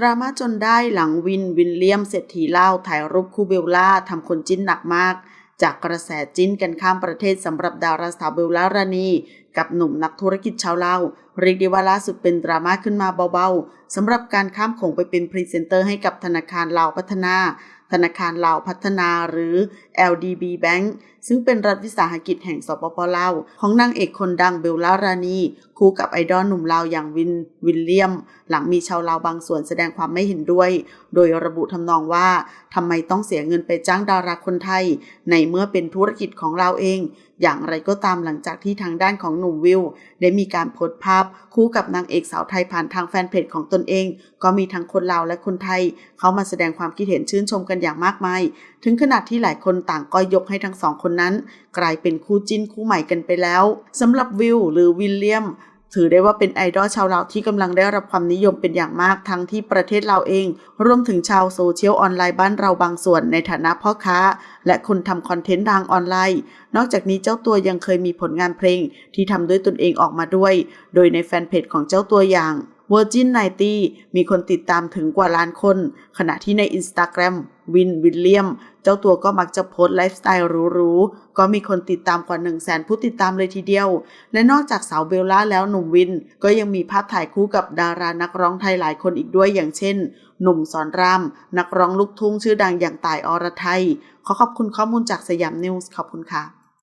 ดราม่าจนได้หลังวินวินเลียมเศรษฐีเล่าถ่ายรูปคู่เบลล่าทำคนจิ้นหนักมาก จากกระแสจิ้นกันข้ามประเทศสำหรับดาราสาวเบลล่ารานีกับหนุ่มนักธุรกิจชาวลาวเรียกได้ว่าล่าสุดเป็นดราม่าขึ้นมาเบาๆสำหรับการข้ามโขงไปเป็นพรีเซนเตอร์ให้กับธนาคารลาวพัฒนา ธนาคารลาวพัฒนาหรือ LDB Bank ซึ่งเป็นรัฐวิสาหกิจแห่งสปปลาวของนางเอกคนดังเบลล่ารานีคู่กับไอดอลหนุ่มลาวอย่างวินวิลเลียม หลังมีชาวลาวบางส่วนแสดงความไม่เห็นด้วย โดยระบุทำนองว่าทำไมต้องเสียเงินไปจ้างดาราคนไทย ในเมื่อเป็นธุรกิจของเราเอง อย่างไรก็ตามหลังจากที่ทางด้านของหนุ่มวิว ได้มีการโพสต์ภาพคู่กับนางเอกสาวไทยผ่านทางแฟนเพจของตนเอง ก็มีทั้งคนลาวและคนไทย เข้ามาแสดงความคิดเห็นชื่นชมกันอย่างมากมาย ถึงขนาดที่หลายคนต่างก็ยกให้ทั้งสองคนนั้น กลายเป็นคู่จิ้นคู่ใหม่กันไปแล้วสำหรับวิวหรือวิลเลียม ถือได้ว่าเป็นไอดอลชาวลาวที่กำลังได้รับความนิยมเป็นอย่างมากทั้งที่ประเทศเราเอง รวมถึงชาวโซเชียลออนไลน์บ้านเราบางส่วนในฐานะพ่อค้า และคนทำคอนเทนต์ทางออนไลน์ นอกจากนี้เจ้าตัวยังเคยมีผลงานเพลงที่ทำด้วยตนเองออกมาด้วย โดยในแฟนเพจของเจ้าตัวอย่าง Virgin 90 มีคนติดตามถึงกว่าล้านคน ขณะที่ใน Instagram วินวิลเลียม เจ้าตัวก็มักจะโพสต์ไลฟ์สไตล์หรูๆ ก็มีคนติดตามกว่า 1 0 0 0 0แสนผู้ติดตามเลยทีเดียว และนอกจากสาวเบลล่าแล้วหนุ่มวิน ก็ยังมีภาพถ่ายคู่กับดารานักร้องไทยหลายคนอีกด้วยอย่างเช่น หนุ่มสอนราม นักร้องลูกทุ่งชื่อดังอย่างต่ายอรไทย ขอขอบคุณข้อมูลจากสยามนิวส์ขอบคุณค่ะ